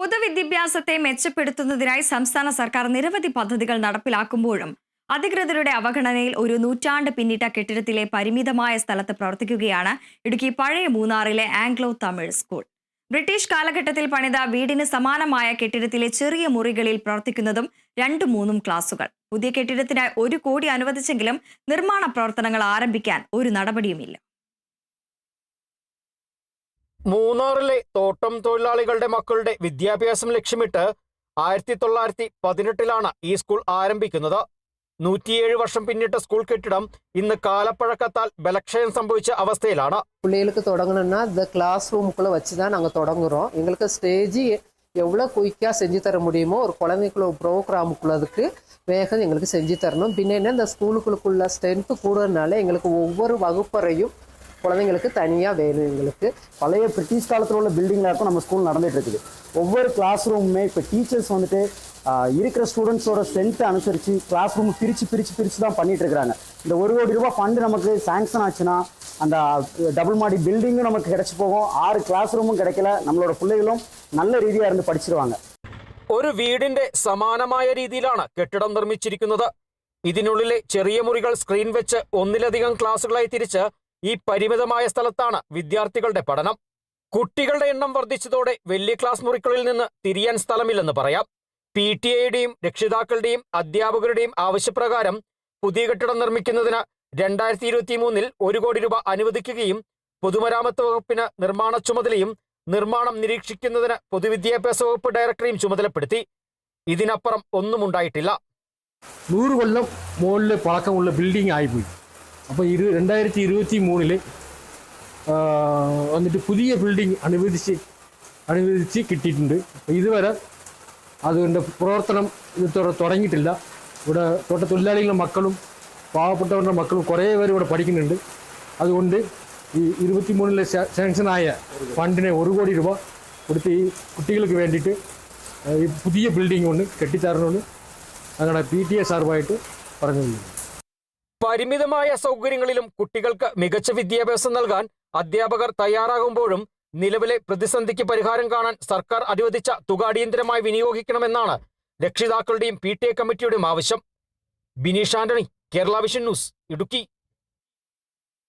പൊതുവിദ്യാഭ്യാസത്തെ മെച്ചപ്പെടുത്തുന്നതിനായി സംസ്ഥാന സർക്കാർ നിരവധി പദ്ധതികൾ നടപ്പിലാക്കുമ്പോഴും അധികൃതരുടെ അവഗണനയിൽ ഒരു നൂറ്റാണ്ട് പിന്നിട്ട കെട്ടിടത്തിലെ പരിമിതമായ സ്ഥലത്ത് പ്രവർത്തിക്കുകയാണ് ഇടുക്കി പഴയ മൂന്നാറിലെ ആംഗ്ലോ തമിഴ് സ്കൂൾ. ബ്രിട്ടീഷ് കാലഘട്ടത്തിൽ പണിത വീടിന് സമാനമായ കെട്ടിടത്തിലെ ചെറിയ മുറികളിൽ പ്രവർത്തിക്കുന്നതും രണ്ടും മൂന്നും ക്ലാസുകൾ. പുതിയ കെട്ടിടത്തിനായി ഒരു കോടി അനുവദിച്ചെങ്കിലും നിർമ്മാണ പ്രവർത്തനങ്ങൾ ആരംഭിക്കാൻ ഒരു നടപടിയുമില്ല. മൂന്നാറിലെ തോട്ടം തൊഴിലാളികളുടെ മക്കളുടെ വിദ്യാഭ്യാസം ലക്ഷ്യമിട്ട് ആയിരത്തി തൊള്ളായിരത്തി പതിനെട്ടിലാണ് ഈ സ്കൂൾ ആരംഭിക്കുന്നത് നൂറ്റിയേഴ് വർഷം പിന്നിട്ട സ്കൂൾ കെട്ടിടം ഇന്ന് காலப்பழக்கத்தால் ബലക്ഷയം സംഭവിച്ച அவஸ்தையிலான பிள்ளைகளுக்கு தொடங்கணும்னா இந்த கிளாஸ் ரூமுக்குள்ளே வச்சு தான் நாங்கள் தொடங்குறோம் எங்களுக்கு ஸ்டேஜ் எவ்வளோ குயிக்காக செஞ்சு தர முடியுமோ ஒரு குழந்தைக்குள்ள ப்ரோக்ராமுக்குள்ளதுக்கு வேகம் எங்களுக்கு செஞ்சு தரணும் பின்ன என்ன இந்த ஸ்கூலுக்குள்ள ஸ்ட்ரென்த்து கூடுறதுனால எங்களுக்கு ஒவ்வொரு வகுப்பறையும் குழந்தைங்களுக்கு தனியாக வேணும் எங்களுக்கு பழைய பிரிட்டிஷ் காலத்தில் உள்ள பில்டிங்ல இருக்கும் நம்ம ஸ்கூல் நடந்துட்டு இருக்குது ஒவ்வொரு கிளாஸ் ரூமுமே இப்போ டீச்சர்ஸ் வந்துட்டு ஆஹ், இருக்கிற ஸ்டூடெண்ட்ஸோட ஸ்ட்ரென்த்தை அனுசரித்து கிளாஸ் ரூம் பிரித்து பிரித்து பிரித்து தான் பண்ணிட்டு இருக்கிறாங்க இந்த ஒரு கோடி ரூபாய் ஃபண்டு நமக்கு சாங்ஷன் ஆச்சுன்னா அந்த டபுள் மாடி பில்டிங்கும் நமக்கு கிடைச்சி போகும் ஆறு கிளாஸ் ரூமும் கிடைக்கல நம்மளோட பிள்ளைகளும் நல்ல ரீதியாக இருந்து படிச்சிருவாங்க ഒരു വീടിന്റെ സമാനമായ രീതിയിലാണ് കെട്ടിടം നിർമ്മിച്ചിരിക്കുന്നത് ഇതിനുള്ളിലെ ചെറിയ മുറികൾ സ്ക്രീൻ വെച്ച് ഒന്നിലധികം ക്ലാസുകളായി തിരിച്ച് ഈ പരിമിതമായ സ്ഥലത്താണ് വിദ്യാർത്ഥികളുടെ പഠനം. കുട്ടികളുടെ എണ്ണം വർദ്ധിച്ചതോടെ വലിയ ക്ലാസ് മുറികളിൽ നിന്ന് തിരിയാൻ സ്ഥലമില്ലെന്ന് പറയാം. പി ടി എയുടെയും രക്ഷിതാക്കളുടെയും അധ്യാപകരുടെയും ആവശ്യപ്രകാരം പുതിയ കെട്ടിടം നിർമ്മിക്കുന്നതിന് രണ്ടായിരത്തി ഇരുപത്തി മൂന്നിൽ ഒരു കോടി രൂപ അനുവദിക്കുകയും പൊതുമരാമത്ത് വകുപ്പിന് നിർമ്മാണ ചുമതലയും നിർമ്മാണം നിരീക്ഷിക്കുന്നതിന് പൊതുവിദ്യാഭ്യാസ വകുപ്പ് ഡയറക്ടറെയും ചുമതലപ്പെടുത്തി. ഇതിനപ്പുറം ഒന്നും ഉണ്ടായിട്ടില്ല. നൂറ് കൊല്ലം മുകളിൽ പഴക്കമുള്ള ബിൽഡിംഗ് ആയിപ്പോയി. അപ്പോൾ ഇരു രണ്ടായിരത്തി ഇരുപത്തി മൂന്നിൽ വന്നിട്ട് പുതിയ ബിൽഡിംഗ് അനുവദിച്ച് അനുവദിച്ച് കിട്ടിയിട്ടുണ്ട്. ഇതുവരെ അതുകൊണ്ട് പ്രവർത്തനം ഇത് തുട- തുടങ്ങിയിട്ടില്ല. ഇവിടെ തോട്ടത്തൊഴിലാളികളുടെ മക്കളും പാവപ്പെട്ടവരുടെ മക്കളും കുറേ പേര് ഇവിടെ പഠിക്കുന്നുണ്ട്. അതുകൊണ്ട് ഈ ഇരുപത്തി മൂന്നിലെ സാങ്ഷനായ ഫണ്ടിനെ ഒരു കോടി രൂപ കൊടുത്ത് ഈ കുട്ടികൾക്ക് വേണ്ടിയിട്ട് ഈ പുതിയ ബിൽഡിംഗ് ഒന്ന് കെട്ടിത്തരണമെന്ന് ഞങ്ങളുടെ പി ടി എ സാറുമായിട്ട് പറഞ്ഞു പരിമിതമായ സൗകര്യങ്ങളിലും കുട്ടികൾക്ക് മികച്ച വിദ്യാഭ്യാസം നൽകാൻ അധ്യാപകർ തയ്യാറാകുമ്പോഴും നിലവിലെ പ്രതിസന്ധിക്ക് പരിഹാരം കാണാൻ സർക്കാർ അനുവദിച്ച തുക അടിയന്തരമായി വിനിയോഗിക്കണമെന്നാണ് രക്ഷിതാക്കളുടെയും പി ടി എ കമ്മിറ്റിയുടെയും ആവശ്യം. Bineesh Antony Kerala vision news Idukki.